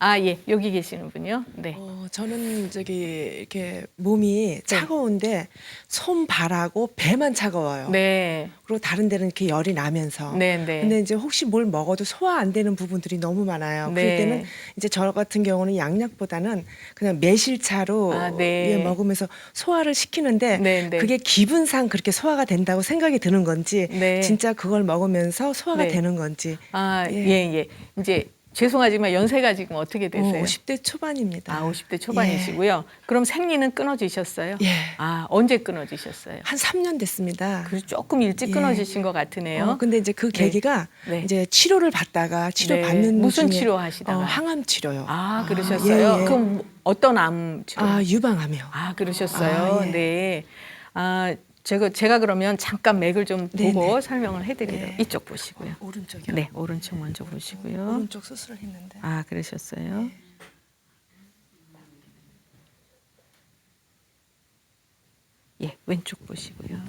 아, 예. 여기 계시는 분이요? 네. 어, 저는 저기 이렇게 몸이 차가운데 손발하고 배만 차가워요. 네. 그리고 다른 데는 이렇게 열이 나면서. 네, 네. 근데 이제 혹시 뭘 먹어도 소화 안 되는 부분들이 너무 많아요. 네. 그럴 때는 이제 저 같은 경우는 양약보다는 그냥 매실차로 아, 네. 예, 먹으면서 소화를 시키는데 네, 네. 그게 기분상 그렇게 소화가 된다고 생각이 드는 건지 네. 진짜 그걸 먹으면서 소화가 네. 되는 건지 아, 예, 예. 예. 이제 죄송하지만 연세가 지금 어떻게 어, 되세요? 50대 초반입니다. 아, 50대 초반이시고요. 그럼 생리는 끊어지셨어요? 예. 아, 언제 끊어지셨어요? 한 3년 됐습니다. 그래서 조금 일찍 예. 끊어지신 것 같으네요. 어, 근데 이제 그 네. 계기가 네. 이제 치료를 받다가 치료 네. 받는 무슨 중에 치료 하시다가? 어, 항암 치료요. 아, 그러셨어요? 예, 예. 그럼 어떤 암 치료? 아, 유방암이요. 아, 그러셨어요. 아, 예. 네. 아, 제가 제가 그러면 잠깐 맥을 좀 네, 보고 네. 설명을 해드리도록 네. 이쪽 보시고요. 오른쪽이요. 네, 오른쪽 먼저 보시고요. 오른쪽 수술을 했는데. 아, 그러셨어요. 예, 왼쪽 보시고요.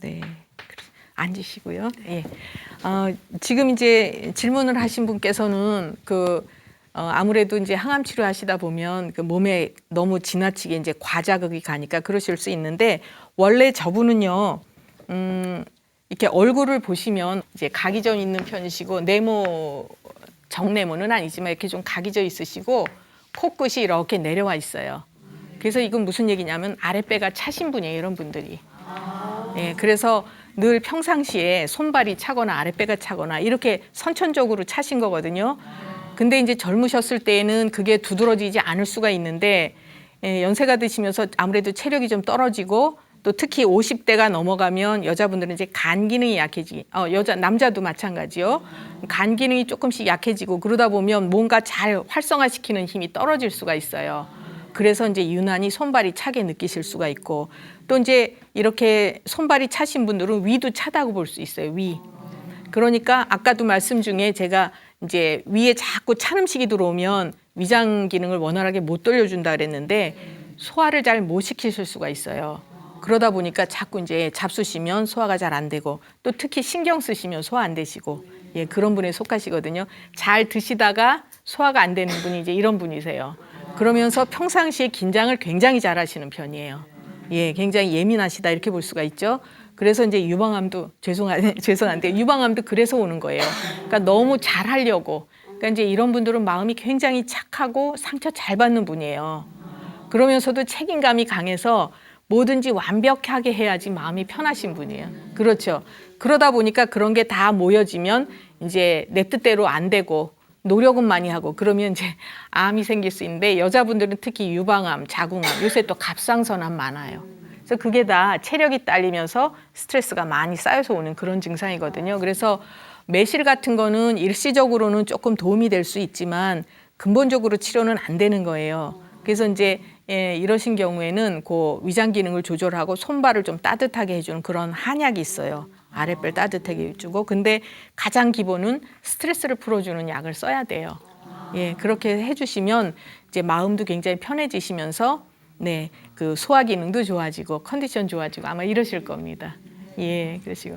네. 앉으시고요. 예. 어, 지금 이제 질문을 하신 분께서는 그 어, 아무래도 이제 항암 치료하시다 보면 그 몸에 너무 지나치게 이제 과자극이 가니까 그러실 수 있는데 원래 저분은요. 음, 이렇게 얼굴을 보시면 이제 각이 져 있는 편이시고 네모 정네모는 아니지만 이렇게 좀 각이 져 있으시고 코끝이 이렇게 내려와 있어요. 그래서 이건 무슨 얘기냐면 아랫배가 차신 분이에요, 이런 분들이. 예, 그래서 늘 평상시에 손발이 차거나 아랫배가 차거나 이렇게 선천적으로 차신 거거든요. 근데 이제 젊으셨을 때에는 그게 두드러지지 않을 수가 있는데 예, 연세가 드시면서 아무래도 체력이 좀 떨어지고 또 특히 50대가 넘어가면 여자분들은 이제 간 기능이 약해지, 어, 여자 남자도 마찬가지요. 간 기능이 조금씩 약해지고 그러다 보면 뭔가 잘 활성화시키는 힘이 떨어질 수가 있어요. 그래서 이제 유난히 손발이 차게 느끼실 수가 있고 또 이제 이렇게 손발이 차신 분들은 위도 차다고 볼 수 있어요. 위. 그러니까 아까도 말씀 중에 제가 이제 위에 자꾸 찬 음식이 들어오면 위장 기능을 원활하게 못 돌려준다 그랬는데 소화를 잘 못 시키실 수가 있어요. 그러다 보니까 자꾸 이제 잡수시면 소화가 잘 안 되고 또 특히 신경 쓰시면 소화 안 되시고 예 그런 분에 속하시거든요. 잘 드시다가 소화가 안 되는 분이 이제 이런 분이세요. 그러면서 평상시에 긴장을 굉장히 잘 하시는 편이에요. 예, 굉장히 예민하시다 이렇게 볼 수가 있죠. 그래서 이제 유방암도 죄송한 죄송한데 유방암도 그래서 오는 거예요. 그러니까 너무 잘 하려고. 그러니까 이제 이런 분들은 마음이 굉장히 착하고 상처 잘 받는 분이에요. 그러면서도 책임감이 강해서 뭐든지 완벽하게 해야지 마음이 편하신 분이에요. 그렇죠. 그러다 보니까 그런 게 다 모여지면 이제 내 뜻대로 안 되고 노력은 많이 하고 그러면 이제 암이 생길 수 있는데 여자분들은 특히 유방암, 자궁암, 요새 또 갑상선암 많아요. 그래서 그게 다 체력이 딸리면서 스트레스가 많이 쌓여서 오는 그런 증상이거든요. 그래서 매실 같은 거는 일시적으로는 조금 도움이 될 수 있지만 근본적으로 치료는 안 되는 거예요. 그래서 이제 예, 이러신 경우에는 그 위장 기능을 조절하고 손발을 좀 따뜻하게 해주는 그런 한약이 있어요. 아랫배를 따뜻하게 해주고 근데 가장 기본은 스트레스를 풀어주는 약을 써야 돼요. 예, 그렇게 해주시면 이제 마음도 굉장히 편해지시면서 네, 그 소화 기능도 좋아지고 컨디션 좋아지고 아마 이러실 겁니다. 예, 그러시고